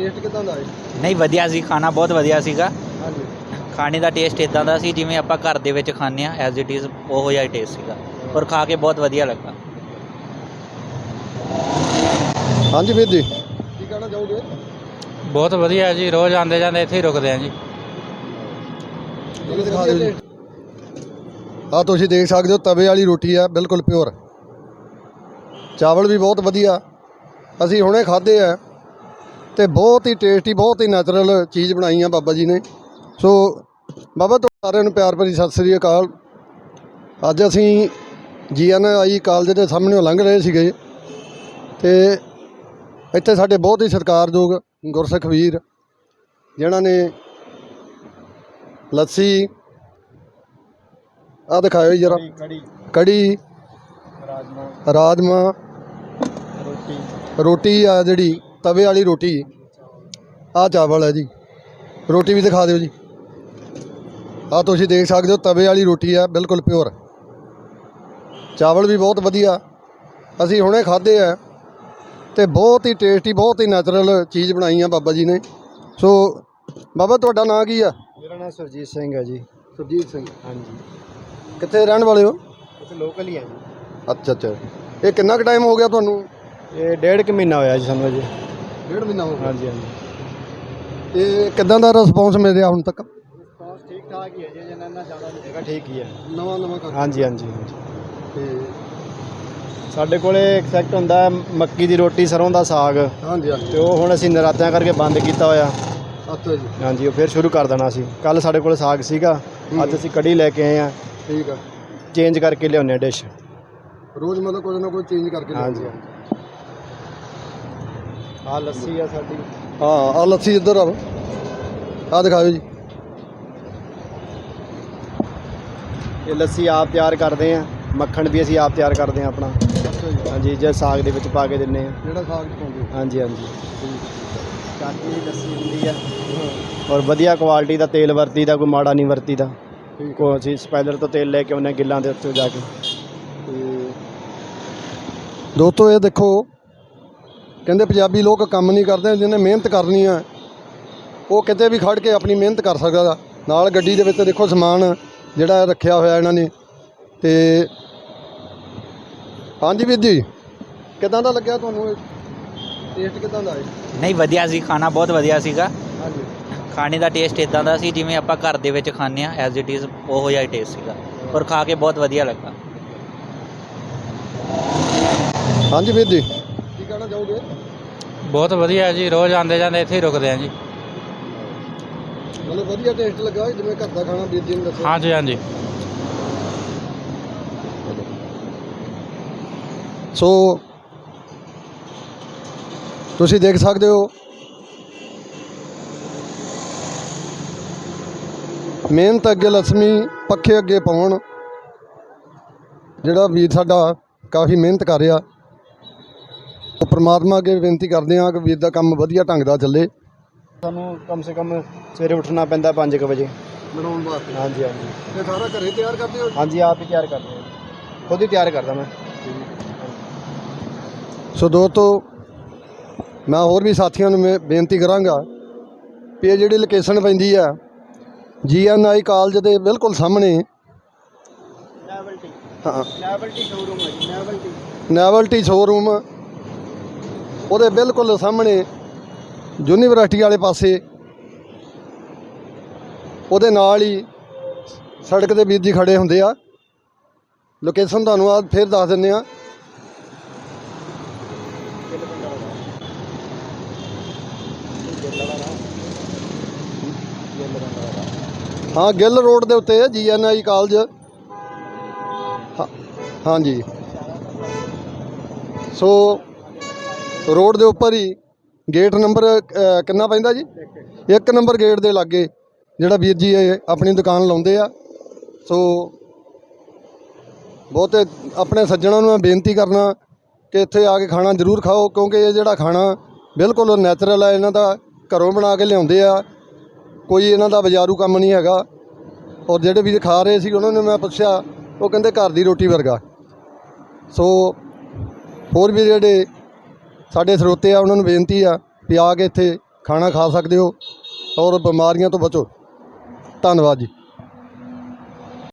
Taste ਕਿਦਾਂ ਦਾ ਹੈ? ਨਹੀਂ ਵਧੀਆ ਸੀ ਖਾਣਾ ਬਹੁਤ ਵਧੀਆ ਸੀਗਾ। ਹਾਂਜੀ। ਖਾਣੇ ਦਾ ਟੇਸਟ ਇਦਾਂ ਦਾ ਸੀ ਜਿਵੇਂ ਆਪਾਂ ਘਰ ਦੇ ਵਿੱਚ ਖਾਂਦੇ ਆ ਐਜ਼ ਇਟ ਇਜ਼ ਉਹੋ ਜਿਹਾ ਟੇਸਟ ਸੀਗਾ। ਔਰ ਖਾ ਕੇ ਬਹੁਤ ਵਧੀਆ ਲੱਗਾ। ਹਾਂਜੀ ਵੀਰ ਜੀ ਕੀ ਕਹਿਣਾ ਚਾਹੋਗੇ? ਬਹੁਤ ਵਧੀਆ ਜੀ ਰੋਜ਼ ਆਉਂਦੇ ਜਾਂਦੇ ਇੱਥੇ ਹੀ ਰੁਕਦੇ ਆ ਜੀ। ਦਿਖਾ ਦਿਓ ਜੀ? ਆ ਤੁਸੀਂ ਦੇਖ ਸਕਦੇ ਹੋ ਤਵੇ ਵਾਲੀ ਰੋਟੀ ਆ ਬਿਲਕੁਲ ਪਿਓਰ ਚਾਵਲ ਵੀ ਬਹੁਤ ਵਧੀਆ। ਅਸੀਂ ਹੁਣੇ ਖਾਦੇ ਆ। ਤੇ ਬਹੁਤ ਹੀ ਟੇਸਟੀ ਬਹੁਤ ਹੀ ਨੈਚੁਰਲ ਚੀਜ਼ ਬਣਾਈ ਆ ਬਾਬਾ ਜੀ ਨੇ। ਸੋ ਬਾਬਾ ਤੁਹਾਨੂੰ ਸਾਰਿਆਂ ਨੂੰ ਪਿਆਰ ਭਰੀ ਸਤਿ ਸ੍ਰੀ ਅਕਾਲ। ਅੱਜ ਅਸੀਂ ਜੀਐਨਆਈ ਕਾਲਜ ਦੇ ਸਾਹਮਣੇ ਲੰਘ ਰਹੇ ਸੀਗੇ ਤੇ ਇੱਥੇ ਸਾਡੇ ਬਹੁਤ ਹੀ ਸਤਿਕਾਰਯੋਗ ਗੁਰਸਿੱਖ ਵੀਰ ਜਿਨ੍ਹਾਂ ਨੇ ਲੱਸੀ ਆ ਦਿਖਾਇਓ ਜਰਾ। ਕੜੀ ਰਾਜਮਾ ਰੋਟੀ। ਰੋਟੀ ਆ ਜਿਹੜੀ। ਤਵੇ ਵਾਲੀ ਰੋਟੀ। ਆ ਚਾਵਲ ਹੈ ਜੀ। ਰੋਟੀ ਵੀ ਦਿਖਾ ਦਿਓ ਜੀ। ਆ ਤੁਸੀਂ ਦੇਖ ਸਕਦੇ ਹੋ ਤਵੇ ਵਾਲੀ ਰੋਟੀ ਆ ਬਿਲਕੁਲ ਪਿਓਰ ਚਾਵਲ ਵੀ ਬਹੁਤ ਵਧੀਆ। ਅਸੀਂ ਹੁਣੇ ਖਾਦੇ ਆ ਤੇ ਬਹੁਤ ਹੀ ਟੇਸਟੀ ਬਹੁਤ ਹੀ ਨੈਚੁਰਲ ਚੀਜ਼ ਬਣਾਈ ਆ ਬਾਬਾ ਜੀ ਨੇ। ਸੋ ਬਾਬਾ ਤੁਹਾਡਾ ਨਾਂ ਕੀ ਆ? ਮੇਰਾ ਨਾਮ ਸੁਰਜੀਤ ਸਿੰਘ ਹੈ ਜੀ। ਸੁਰਜੀਤ ਸਿੰਘ ਹਾਂਜੀ। ਕਿੱਥੇ ਰਹਿਣ ਵਾਲੇ ਹੋ? ਇੱਥੇ ਲੋਕਲ ਹੀ ਹੈ ਜੀ। ਅੱਛਾ ਅੱਛਾ। ਇਹ ਕਿੰਨਾ ਕੁ ਟਾਈਮ ਹੋ ਗਿਆ ਤੁਹਾਨੂੰ? ਇਹ ਡੇਢ ਕੁ ਮਹੀਨਾ ਹੋਇਆ ਜੀ ਸਾਨੂੰ ਅਜੇ। ਡੇਢ ਮਹੀਨਾ ਹੋ ਹਾਂਜੀ ਹਾਂਜੀ। ਗਿਆ ਇਹ ਕਿਦਾਂ ਦਾ ਰਿਸਪੌਂਸ ਮਿਲ ਰਿਹਾ ਹੁਣ ਤੱਕ? ਰਿਸਪੌਂਸ ਠੀਕ ਠਾਕ ਹੀ ਹੈ ਜੀ ਜਿੰਨਾ ਇੰਨਾ ਜ਼ਿਆਦਾ ਨਹੀਂ। ਹੈਗਾ ਠੀਕ ਹੀ ਹੈ। ਨਵਾਂ ਨਵਾਂ ਕਰ ਹਾਂਜੀ ਹਾਂਜੀ ਹਾਂਜੀ। ਤੇ ਸਾਡੇ ਕੋਲੇ ਇੱਕ ਸੈਕਟ ਹੁੰਦਾ ਹੈ ਮੱਕੀ ਦੀ ਰੋਟੀ ਸਰੋਂ ਦਾ ਸਾਗ। ਹਾਂਜੀ ਹਾਂਜੀ। ਤੇ ਉਹ ਹੁਣ ਅਸੀਂ ਨਰਾਤਿਆਂ ਕਰਕੇ ਬੰਦ ਕੀਤਾ ਹੋਇਆ। ਅੱਛਾ ਜੀ। ਹਾਂਜੀ ਉਹ ਫਿਰ ਸ਼ੁਰੂ ਕਰ ਦੇਣਾ ਸੀ। ਕੱਲ ਸਾਡੇ ਕੋਲ ਸਾਗ ਸੀਗਾ। ਅੱਜ ਅਸੀਂ ਕੜੀ ਲੈ ਕੇ ਆਏ ਆ ਠੀਕ ਆ। ਚੇਂਜ ਕਰਕੇ ਲਿਆਉਂਦੇ ਆ ਡਿਸ਼। ਰੋਜ਼ ਮਤਲਬ ਕੋਈ ਨਾ ਕੋਈ ਚੇਂਜ ਕਰਕੇ ਹਾਂਜੀ ਲਿਆਉਂਦੇ ਆ ਲੱਸੀ ਆ ਸਾਡੀ। ਹਾਂ ਆ ਲੱਸੀ ਇੱਧਰ ਆ ਆ ਦਿਖਾਓ ਜੀ। ਇਹ ਲੱਸੀ ਆਪ ਤਿਆਰ ਕਰਦੇ ਆ। ਮੱਖਣ ਵੀ ਅਸੀਂ ਆਪ ਤਿਆਰ ਕਰਦੇ ਆ ਆਪਣਾ। ਹਾਂਜੀ ਜੇ ਸਾਗ ਦੇ ਵਿੱਚ ਪਾ ਕੇ ਦਿੰਨੇ ਆ। ਜਿਹੜਾ ਸਾਗ ਪਾਉਂਦੇ ਹਾਂਜੀ ਹਾਂਜੀ। ਦੀ ਲੱਸੀ ਹੁੰਦੀ ਆ। ਔਰ ਵਧੀਆ ਕੁਆਲਿਟੀ ਦਾ ਤੇਲ ਵਰਤੀ ਦਾ ਕੋਈ ਮਾੜਾ ਨਹੀਂ ਵਰਤੀ ਦਾ ਠੀਕ ਕੋ ਅਸੀਂ ਸਪੈਲਰ ਤੋਂ ਤੇਲ ਲੈ ਕੇ ਹਾਂ ਗਿੱਲਾਂ ਦੇ ਉੱਤੇ ਜਾ ਕੇ। ਦੋਸਤੋ ਇਹ ਦੇਖੋ ਕਹਿੰਦੇ ਪੰਜਾਬੀ ਲੋਕ ਕੰਮ ਨਹੀਂ ਕਰਦੇ ਜਿਹਨੇ ਮਿਹਨਤ ਕਰਨੀ ਆ ਉਹ ਕਿਤੇ ਵੀ ਖੜ ਕੇ ਆਪਣੀ ਮਿਹਨਤ ਕਰ ਸਕਦਾ ਨਾਲ ਗੱਡੀ ਦੇ ਵਿੱਚ ਦੇਖੋ ਸਮਾਨ ਜਿਹੜਾ ਰੱਖਿਆ ਹੋਇਆ ਇਹਨਾਂ ਨੇ। ਤੇ ਹਾਂਜੀ ਵੀਰ ਜੀ ਕਿਦਾਂ ਦਾ ਲੱਗਿਆ ਤੁਹਾਨੂੰ ਟੇਸਟ ਕਿਦਾਂ ਦਾ ਹੈ ਨਹੀਂ ਵਧੀਆ ਸੀ ਖਾਣਾ ਬਹੁਤ ਵਧੀਆ ਸੀਗਾ। ਹਾਂਜੀ। ਖਾਣੇ ਦਾ ਟੇਸਟ ਇਦਾਂ ਦਾ ਸੀ ਜਿਵੇਂ ਆਪਾਂ ਘਰ ਦੇ ਵਿੱਚ ਖਾਂਦੇ ਆ ਐਜ਼ ਇਟ ਇਜ਼ ਉਹੋ ਜਿਹਾ ਟੇਸਟ ਸੀਗਾ। ਔਰ ਖਾ ਕੇ ਬਹੁਤ ਵਧੀਆ ਲੱਗਾ। ਹਾਂਜੀ ਵੀਰ ਜੀ। ਚਾਹੋਗੇ ਬਹੁਤ ਵਧੀਆ ਜੀ ਰੋਜ਼ ਆਉਂਦੇ ਜਾਂਦੇ ਇੱਥੇ ਹੀ ਰੁਕਦੇ ਆ ਜੀ। ਮਤਲਬ ਵਧੀਆ ਟੇਸਟ ਲੱਗਾ ਜਿਵੇਂ ਘਰ ਦਾ ਖਾਣਾ ਵੀਰ ਜੀ ਨੇ ਦੱਸਿਆ। ਹਾਂਜੀ ਹਾਂਜੀ। ਸੋ ਤੁਸੀਂ ਦੇਖ ਸਕਦੇ ਹੋ ਮਿਹਨਤ ਅੱਗੇ ਲక్ష్ਮੀ ਪੱਖੇ ਅੱਗੇ ਪਾਉਣ ਜਿਹੜਾ ਵੀਰ ਸਾਡਾ ਕਾਫੀ ਮਿਹਨਤ ਕਰ ਰਿਹਾ। ਉਹ ਪ੍ਰਮਾਤਮਾ ਅੱਗੇ ਬੇਨਤੀ ਕਰਦੇ ਹਾਂ ਕਿ ਵੀਰ ਦਾ ਕੰਮ ਵਧੀਆ ਢੰਗ ਦਾ ਚੱਲੇ। ਸਾਨੂੰ ਕਮ ਸੇ ਕਮ ਸਵੇਰੇ ਉੱਠਣਾ ਪੈਂਦਾ 5 ਵਜੇ। ਬਣਾਉਣ ਵਾਸਤੇ। ਹਾਂਜੀ ਹਾਂਜੀ। ਤੇ ਸਾਰਾ ਘਰੇ ਤਿਆਰ ਕਰਦੇ ਹੋ? ਹਾਂਜੀ ਆਪ ਹੀ ਤਿਆਰ ਕਰਦੇ ਹਾਂ। ਖੁਦ ਹੀ ਤਿਆਰ ਕਰਦਾ ਮੈਂ। ਸੋ ਦੋਸਤੋ ਮੈਂ ਹੋਰ ਵੀ ਸਾਥੀਆਂ ਨੂੰ ਮੈਂ ਬੇਨਤੀ ਕਰਾਂਗਾ ਵੀ ਇਹ ਜਿਹੜੀ ਲੋਕੇਸ਼ਨ ਪੈਂਦੀ ਆ ਜੀਐਨਆਈ ਕਾਲਜ ਦੇ ਬਿਲਕੁਲ ਸਾਹਮਣੇ। ਨੈਵਲਟੀ ਹਾਂ। ਨੈਵਲਟੀ ਸ਼ੋਰੂਮ ਹੈ ਨੈਵਲਟੀ ਨੈਵਲਟੀ ਸ਼ੋਰੂਮ ਉਹਦੇ ਬਿਲਕੁਲ ਸਾਹਮਣੇ ਯੂਨੀਵਰਸਿਟੀ ਵਾਲੇ ਪਾਸੇ ਉਹਦੇ ਨਾਲ ਹੀ ਸੜਕ ਦੇ ਵੀਰ ਜੀ ਖੜੇ ਹੁੰਦੇ ਆ। ਲੋਕੇਸ਼ਨ ਤੁਹਾਨੂੰ ਆ ਫਿਰ ਦੱਸ ਦਿੰਦੇ ਆ। ਹਾਂ, ਗਿੱਲ ਰੋਡ ਦੇ ਉੱਤੇ ਹੈ ਜੀਐਨਆਈ ਕਾਲਜ। ਹਾਂ- ਹਾਂਜੀ। ਸੋ ਰੋਡ ਦੇ ਉੱਪਰ ਹੀ ਗੇਟ ਨੰਬਰ ਕਿੰਨਾ ਪੈਂਦਾ ਜੀ? ਇੱਕ ਨੰਬਰ ਗੇਟ ਦੇ ਲਾਗੇ, ਜਿਹੜਾ ਵੀਰ ਜੀ ਇਹ ਆਪਣੀ ਦੁਕਾਨ ਲਾਉਂਦੇ ਆ। ਸੋ ਬਹੁਤੇ ਆਪਣੇ ਸੱਜਣਾਂ ਨੂੰ ਮੈਂ ਬੇਨਤੀ ਕਰਨਾ ਕਿ ਇੱਥੇ ਆ ਕੇ ਖਾਣਾ ਜ਼ਰੂਰ ਖਾਓ, ਕਿਉਂਕਿ ਇਹ ਜਿਹੜਾ ਖਾਣਾ ਬਿਲਕੁਲ ਨੈਚੁਰਲ ਹੈ ਇਹਨਾਂ ਦਾ ਘਰੋਂ ਬਣਾ ਕੇ ਲਿਆਉਂਦੇ ਆ। ਕੋਈ ਇਹਨਾਂ ਦਾ ਬਾਜ਼ਾਰੂ ਕੰਮ ਨਹੀਂ ਹੈਗਾ। ਔਰ ਜਿਹੜੇ ਵੀ ਖਾ ਰਹੇ ਸੀ, ਉਹਨਾਂ ਨੂੰ ਮੈਂ ਪੁੱਛਿਆ, ਉਹ ਕਹਿੰਦੇ ਘਰ ਦੀ ਰੋਟੀ ਵਰਗਾ। ਸੋ ਹੋਰ ਵੀ ਜਿਹੜੇ ਸਾਡੇ ਸਰੋਤੇ ਆ, ਉਹਨਾਂ ਨੂੰ ਬੇਨਤੀ ਆ ਵੀ ਆ ਕੇ ਇੱਥੇ ਖਾਣਾ ਖਾ ਸਕਦੇ ਹੋ ਔਰ ਬਿਮਾਰੀਆਂ ਤੋਂ ਬਚੋ। ਧੰਨਵਾਦ ਜੀ।